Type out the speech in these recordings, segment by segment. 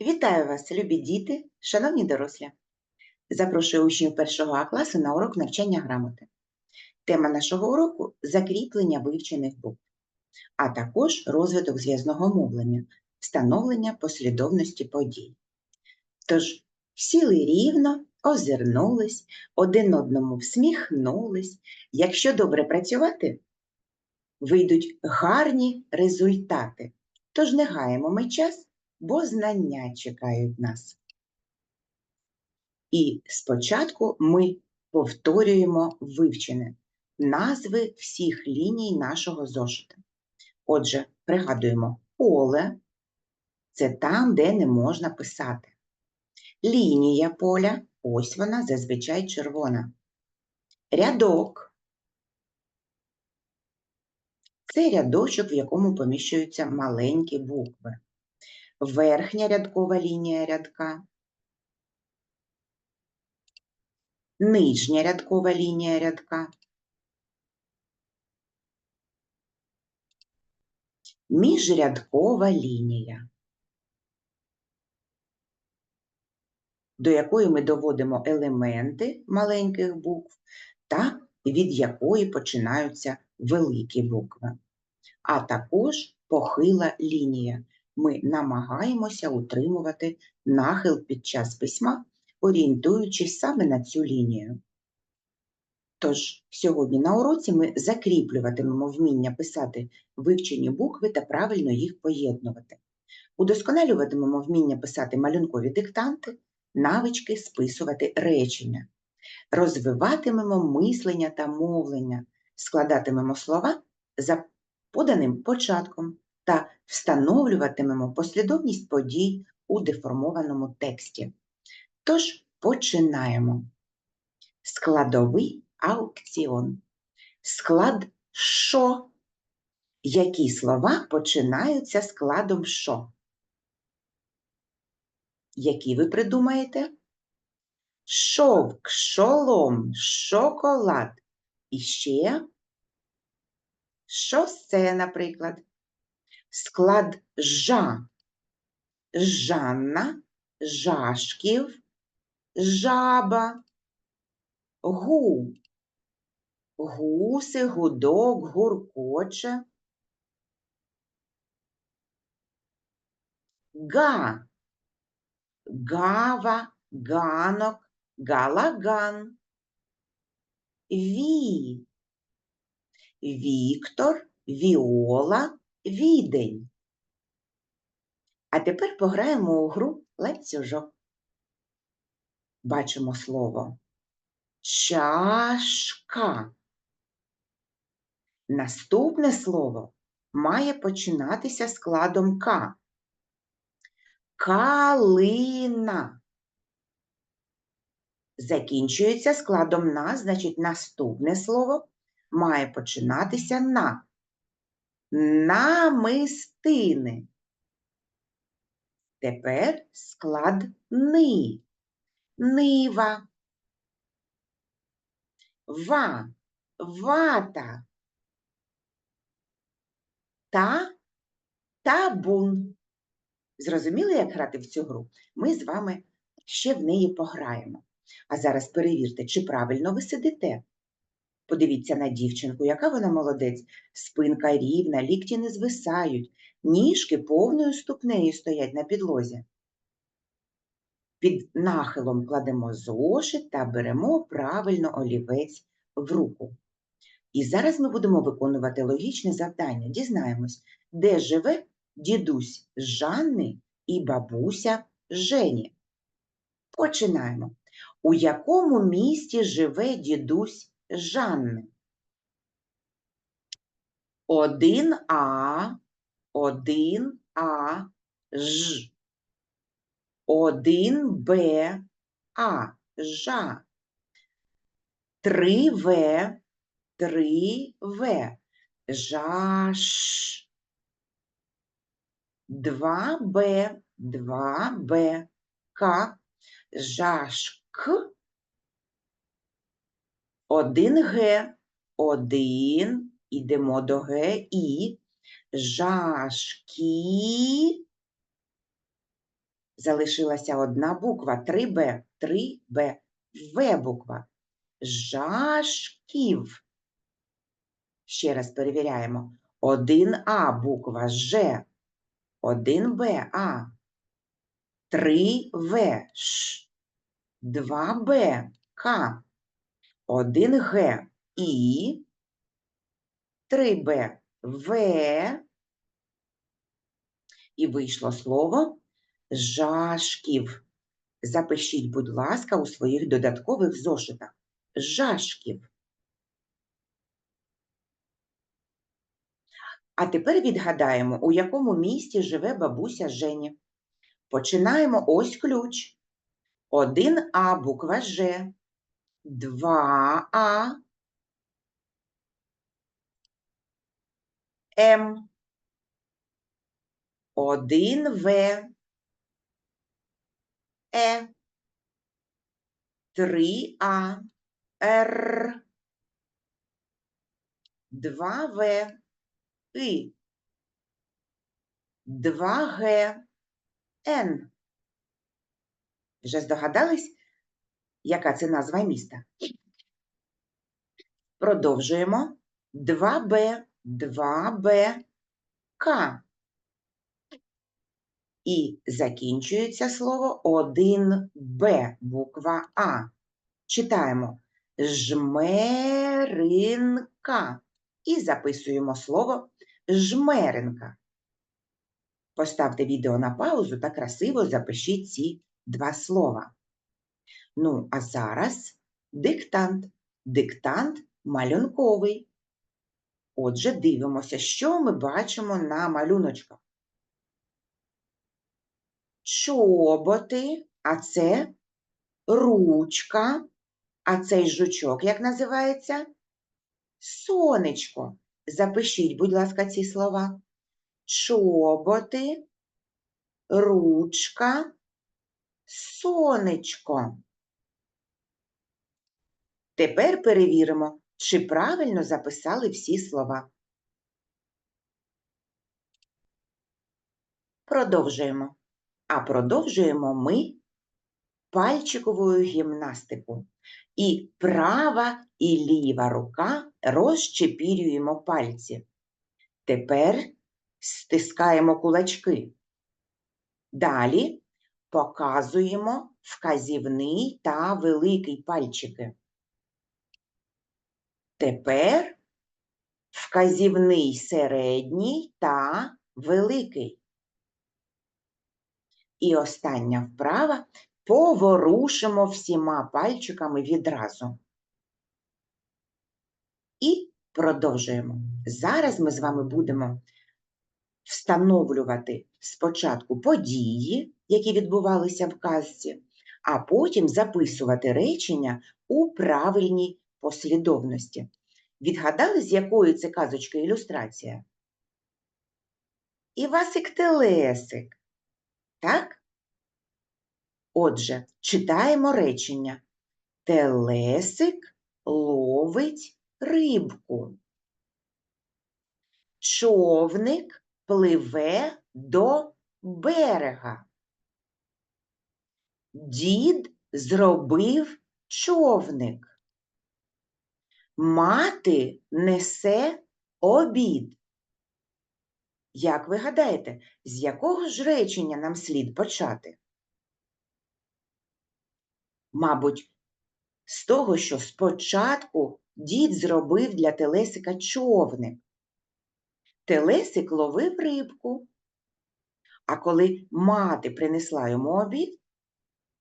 Вітаю вас, любі діти, шановні дорослі. Запрошую учнів першого А класу на урок навчання грамоти. Тема нашого уроку закріплення вивчених букв, а також розвиток зв'язного мовлення, встановлення послідовності подій. Тож сіли рівно, озирнулись, один одному всміхнулись. Якщо добре працювати, вийдуть гарні результати. Тож не гаємо ми час бо знання чекають нас. І спочатку ми повторюємо вивчене назви всіх ліній нашого зошита. Отже, пригадуємо поле це там, де не можна писати. Лінія поля ось вона зазвичай червона. Рядок це рядочок, в якому поміщуються маленькі букви верхня рядкова лінія рядка, нижня рядкова лінія рядка, міжрядкова лінія, до якої ми доводимо елементи маленьких букв та від якої починаються великі букви, а також похила лінія ми намагаємося утримувати нахил під час письма, орієнтуючись саме на цю лінію. Тож, сьогодні на уроці ми закріплюватимемо вміння писати вивчені букви та правильно їх поєднувати. Удосконалюватимемо вміння писати малюнкові диктанти, навички списувати речення, розвиватимемо мислення та мовлення, складатимемо слова за поданим початком та встановлюватимемо послідовність подій у деформованому тексті. Тож починаємо. Складовий аукціон. Склад що? Які слова починаються складом що? Які ви придумаєте? Шовк, шолом, шоколад. І ще шосе, наприклад склад жа, Жанна, Жашків, жаба, гу, гуси, гудок, гуркоче, га, гава, ганок, галаган, ві, Віктор, Віола, відень. А тепер пограємо у гру ланцюжок. Бачимо слово чашка. Наступне слово має починатися складом К. Калина. Закінчується складом на, значить, наступне слово має починатися на намистини. Тепер склад ни, нива, ва, вата, та табун. Зрозуміли, як грати в цю гру? Ми з вами ще в неї пограємо. А зараз перевірте, чи правильно ви сидите. Подивіться на дівчинку, яка вона молодець, спинка рівна, лікті не звисають, ніжки повною ступнею стоять на підлозі. Під нахилом кладемо зошит та беремо правильно олівець в руку. І зараз ми будемо виконувати логічне завдання. Дізнаємось, де живе дідусь Жанни і бабуся Жені. Починаємо. У якому місті живе дідусь Жанни. Один А, один А, Ж. Один Б, А, жа. Три В, три В, жаш. Два Б, два Б, К, жашк. Один Г, один, ідемо до Г і жашкі. Залишилася одна буква 3Б, 3Б, В буква. Жашків. Ще раз перевіряємо. 1А буква Ж, 1Б А, 3В Ш, 2Б К, 1Г І, 3Б В. І вийшло слово жашків. Запишіть, будь ласка, у своїх додаткових зошитах. Жашків. А тепер відгадаємо, у якому місті живе бабуся Жені. Починаємо ось ключ. 1А буква Ж. 2А. М. 1В. Е. 3А. Р. 2В. И. 2Г. Н. Вже здогадались, яка це назва міста? Продовжуємо. 2Б, 2Б, К. І закінчується слово 1Б, буква А. Читаємо жмеринка. І записуємо слово жмеренка. Поставте відео на паузу та красиво запишіть ці два слова. Ну, а зараз диктант. Диктант малюнковий. Отже, дивимося, що ми бачимо на малюночках. Чоботи, а це ручка, а цей жучок як називається? Сонечко. Запишіть, будь ласка, ці слова. Чоботи, ручка, сонечко. Тепер перевіримо, чи правильно записали всі слова. Продовжуємо. А продовжуємо ми пальчиковою гімнастику. І права і ліва рука розчепірюємо пальці. Тепер стискаємо кулачки. Далі показуємо вказівний та великий пальчики. Тепер вказівний середній та великий. І остання вправа поворушимо всіма пальчиками відразу. І продовжуємо. Зараз ми з вами будемо встановлювати спочатку події, які відбувалися в казці, а потім записувати речення у правильній послідовності. Відгадали, з якої це казочки ілюстрація? Івасик Телесик. Так? Отже, читаємо речення. Телесик ловить рибку. Човник пливе до берега. Дід зробив човник. Мати несе обід. Як ви гадаєте, з якого ж речення нам слід почати? Мабуть, з того, що спочатку дід зробив для Телесика човник. Телесик ловив рибку, а коли мати принесла йому обід,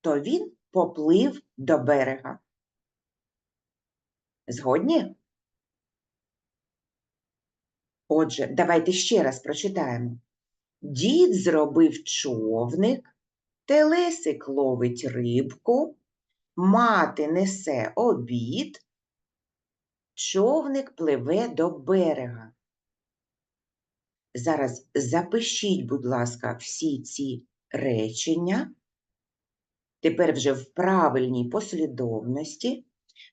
то він поплив до берега. Згодні? Отже, давайте ще раз прочитаємо. Дід зробив човник, телесик ловить рибку, мати несе обід, човник пливе до берега. Зараз запишіть, будь ласка, всі ці речення. Тепер вже в правильній послідовності.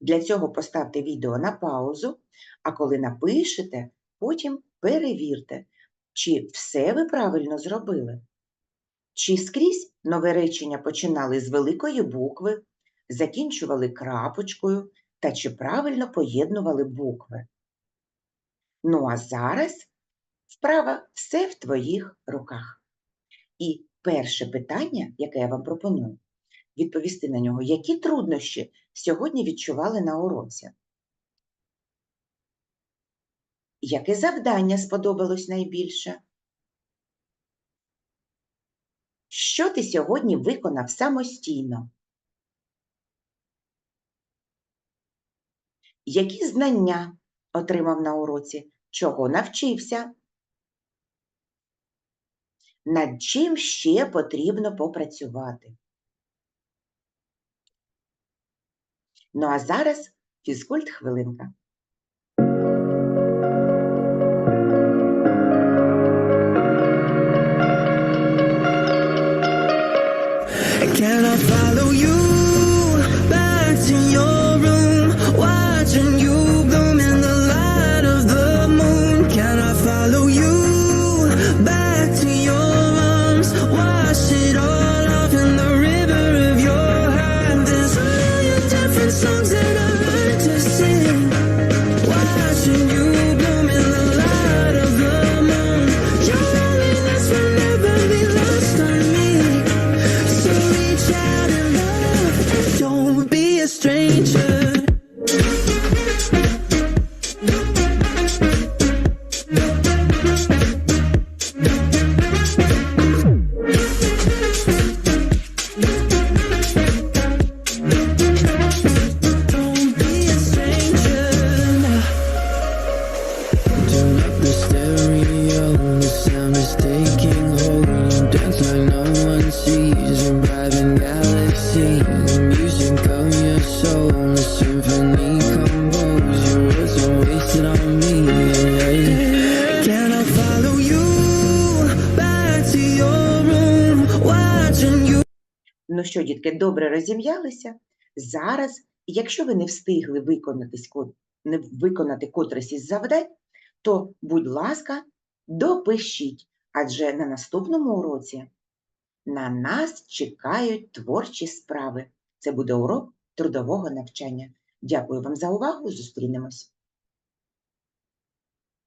Для цього поставте відео на паузу, а коли напишете, потім перевірте, чи все ви правильно зробили. Чи скрізь нове речення починали з великої букви, закінчували крапочкою та чи правильно поєднували букви? Ну а зараз вправа все в твоїх руках. І перше питання, яке я вам пропоную, відповісти на нього, які труднощі сьогодні відчували на уроці? Яке завдання сподобалось найбільше? Що ти сьогодні виконав самостійно? Які знання отримав на уроці? Чого навчився? Над чим ще потрібно попрацювати? Ну а зараз фізкульт хвилинка. Can I follow you back to your room? Watching you Ну що, дітки, добре розім'ялися? Зараз, якщо ви не встигли виконати, не виконати котресь із завдань, то, будь ласка, допишіть, адже на наступному уроці на нас чекають творчі справи. Це буде урок трудового навчання. Дякую вам за увагу. Зустрінемось.